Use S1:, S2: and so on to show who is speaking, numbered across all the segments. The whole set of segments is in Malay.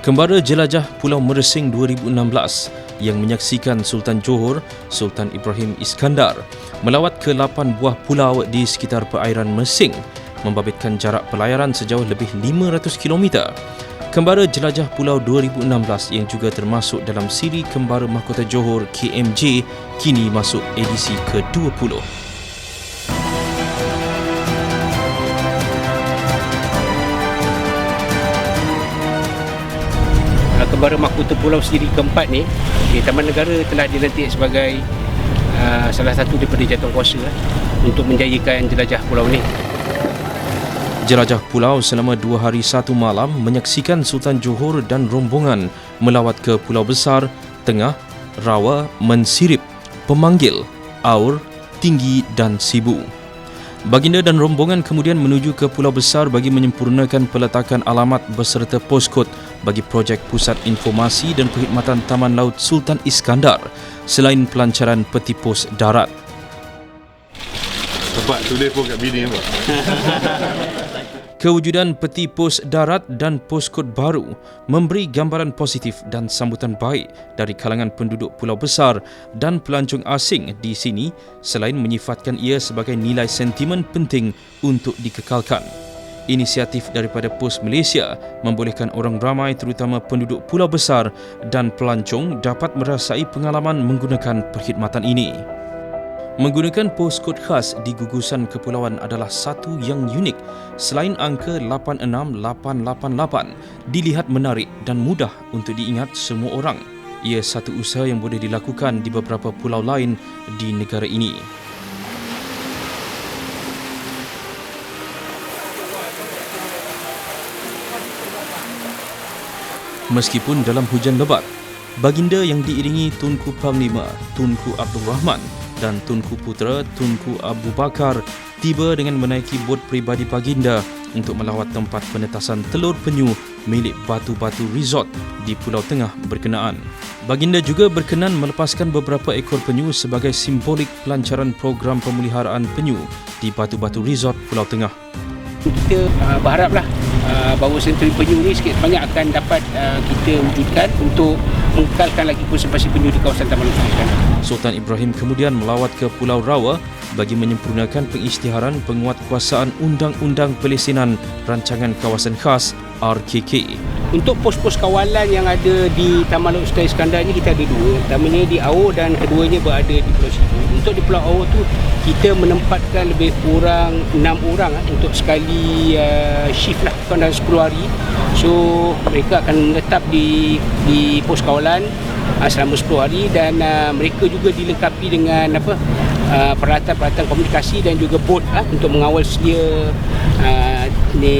S1: Kembara jelajah Pulau Mersing 2016 yang menyaksikan Sultan Johor, Sultan Ibrahim Iskandar melawat ke 8 buah pulau di sekitar perairan Mersing membabitkan jarak pelayaran sejauh lebih 500 km. Kembara Jelajah Pulau 2016 yang juga termasuk dalam siri Kembara Mahkota Johor KMJ kini masuk edisi ke-20.
S2: Kembara Mahkota Pulau Siri keempat ni okay, Taman Negara telah dilantik sebagai uh, salah satu daripada jatuh kuasa uh, untuk menjayakan jelajah pulau ni
S1: Jelajah pulau selama dua hari satu malam menyaksikan Sultan Johor dan rombongan melawat ke Pulau Besar, Tengah, Rawa, Mensirip, Pemanggil, Aur, Tinggi dan Sibu. Baginda dan rombongan kemudian menuju ke Pulau Besar bagi menyempurnakan peletakan alamat beserta poskod bagi projek Pusat Informasi dan Perkhidmatan Taman Laut Sultan Iskandar selain pelancaran peti pos darat.
S3: Sebab tulis pun kat bini apa?
S1: Kewujudan peti pos darat dan poskod baru memberi gambaran positif dan sambutan baik dari kalangan penduduk Pulau Besar dan pelancong asing di sini selain menyifatkan ia sebagai nilai sentimen penting untuk dikekalkan. Inisiatif daripada Pos Malaysia membolehkan orang ramai terutama penduduk Pulau Besar dan pelancong dapat merasai pengalaman menggunakan perkhidmatan ini. Menggunakan poskod khas di gugusan kepulauan adalah satu yang unik. Selain angka 86888, dilihat menarik dan mudah untuk diingat semua orang. Ia satu usaha yang boleh dilakukan di beberapa pulau lain di negara ini. Meskipun dalam hujan lebat, baginda yang diiringi Tunku Panglima, Tunku Abdul Rahman dan Tunku Putera Tunku Abu Bakar tiba dengan menaiki bot peribadi baginda untuk melawat tempat penetasan telur penyu milik Batu-Batu Resort di Pulau Tengah berkenaan. Baginda juga berkenan melepaskan beberapa ekor penyu sebagai simbolik pelancaran program pemeliharaan penyu di Batu-Batu Resort Pulau Tengah.
S2: Kita uh, berharaplah uh, bahawa senturi penyu ni sikit banyak akan dapat uh, kita wujudkan untuk mengekalkan lagi konservasi penyu di kawasan Taman Iskandar.
S1: Sultan Ibrahim kemudian melawat ke Pulau Rawa bagi menyempurnakan pengisytiharan penguatkuasaan Undang-Undang Pelesenan Rancangan Kawasan Khas RKK.
S2: Untuk pos-pos kawalan yang ada di Taman Laut Sultan Iskandar ni kita ada dua. Pertamanya di Aur dan keduanya berada di Pulau Sibu. Untuk di Pulau Aur tu kita menempatkan lebih kurang 6 orang ah, untuk sekali uh, shift lah dalam 10 hari. So mereka akan menetap di di pos kawalan uh, selama 10 hari dan uh, mereka juga dilengkapi dengan apa uh, peralatan-peralatan komunikasi dan juga bot uh, untuk mengawal sedia uh, ni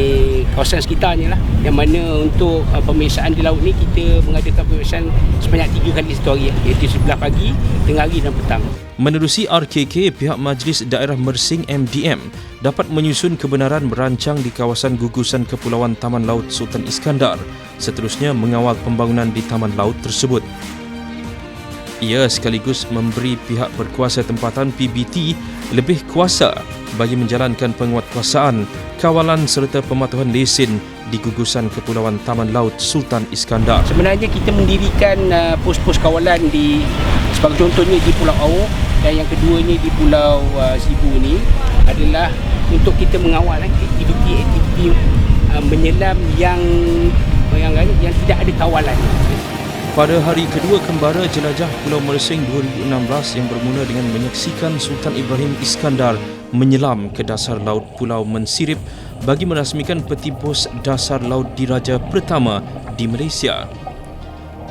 S2: kawasan sekitarnya lah yang mana untuk uh, pemeriksaan di laut ni kita mengadakan pemeriksaan sebanyak 3 kali satu hari iaitu sebelah pagi, tengah hari dan petang.
S1: Menerusi RKK, pihak Majlis Daerah Mersing MDM dapat menyusun kebenaran merancang di kawasan gugusan Kepulauan Taman Laut Sultan Iskandar, seterusnya mengawal pembangunan di taman laut tersebut. Ia sekaligus memberi pihak berkuasa tempatan PBT lebih kuasa bagi menjalankan penguatkuasaan, kawalan serta pematuhan lesen di gugusan Kepulauan Taman Laut Sultan Iskandar.
S2: Sebenarnya kita mendirikan uh, pos-pos kawalan di sebagai contohnya di Pulau Aur dan yang keduanya di Pulau uh, Sibu ni adalah untuk kita mengawal eh, aktiviti-aktiviti uh, menyelam yang yang yang tidak ada kawalan.
S1: Pada hari kedua kembara jelajah Pulau Mersing 2016 yang bermula dengan menyaksikan Sultan Ibrahim Iskandar menyelam ke dasar laut Pulau Mensirip bagi merasmikan peti pos dasar laut diraja pertama di Malaysia.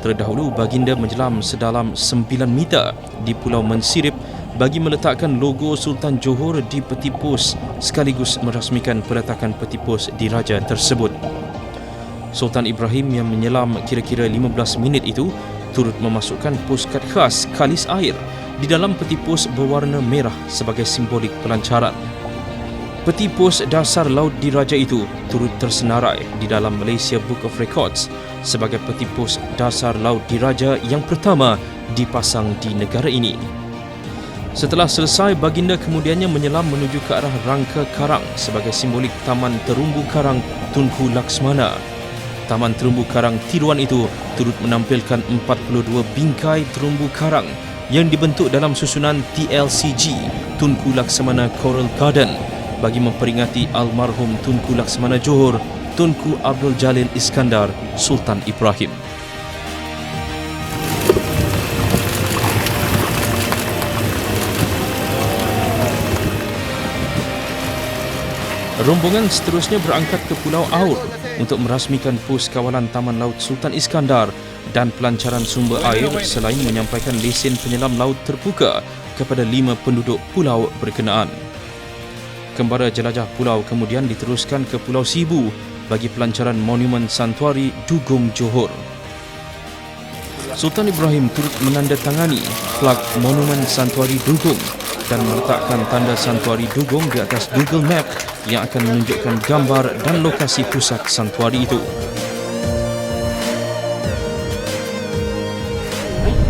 S1: Terdahulu baginda menyelam sedalam 9 meter di Pulau Mensirip bagi meletakkan logo Sultan Johor di peti pos sekaligus merasmikan peletakan peti pos diraja tersebut. Sultan Ibrahim yang menyelam kira-kira 15 minit itu turut memasukkan poskad khas kalis air di dalam peti pos berwarna merah sebagai simbolik pelancaran. Peti pos dasar laut diraja itu turut tersenarai di dalam Malaysia Book of Records sebagai peti pos dasar laut diraja yang pertama dipasang di negara ini. Setelah selesai, baginda kemudiannya menyelam menuju ke arah rangka karang sebagai simbolik Taman Terumbu Karang Tunku Laksmana Taman Terumbu Karang Tiruan itu turut menampilkan 42 bingkai terumbu karang yang dibentuk dalam susunan TLCG Tunku Laksamana Coral Garden bagi memperingati almarhum Tunku Laksamana Johor Tunku Abdul Jalil Iskandar Sultan Ibrahim. Rombongan seterusnya berangkat ke Pulau Aur untuk merasmikan pos kawalan Taman Laut Sultan Iskandar dan pelancaran sumber air selain menyampaikan lesen penyelam laut terbuka kepada lima penduduk pulau berkenaan. Kembara jelajah pulau kemudian diteruskan ke Pulau Sibu bagi pelancaran Monumen Santuari Dugong Johor. Sultan Ibrahim turut menandatangani flag Monumen Santuari Dugong dan meletakkan tanda Santuari Dugong di atas Google Map yang akan menunjukkan gambar dan lokasi pusat santuari itu.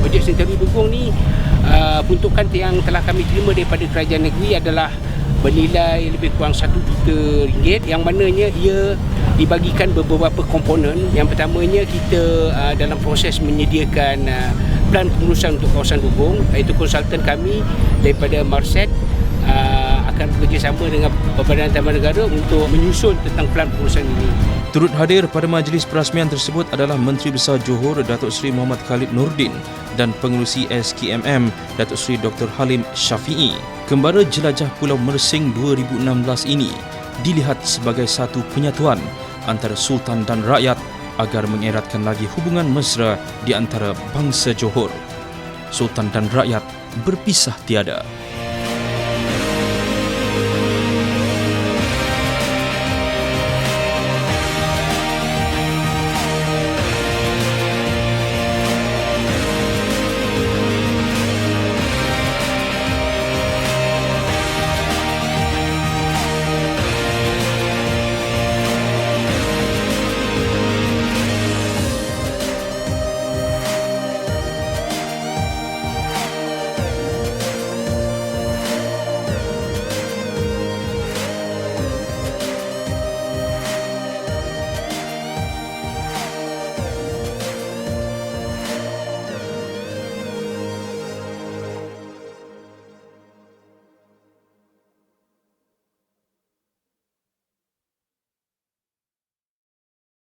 S2: Projek Sentari Dugong ni uh, peruntukan yang telah kami terima daripada kerajaan negeri adalah bernilai lebih kurang 1 juta ringgit yang mananya ia dibagikan beberapa komponen. Yang pertamanya kita uh, dalam proses menyediakan uh, plan pengurusan untuk kawasan Dugong iaitu konsultan kami daripada Marset uh, akan bekerjasama dengan Badan Taman Negara untuk menyusun tentang plan pengurusan ini.
S1: Turut hadir pada majlis perasmian tersebut adalah Menteri Besar Johor Datuk Seri Muhammad Khalid Nordin dan pengerusi SKMM Datuk Seri Dr. Halim Syafi'i. Kembara jelajah Pulau Mersing 2016 ini dilihat sebagai satu penyatuan antara Sultan dan rakyat agar mengeratkan lagi hubungan mesra di antara bangsa Johor. Sultan dan rakyat berpisah tiada.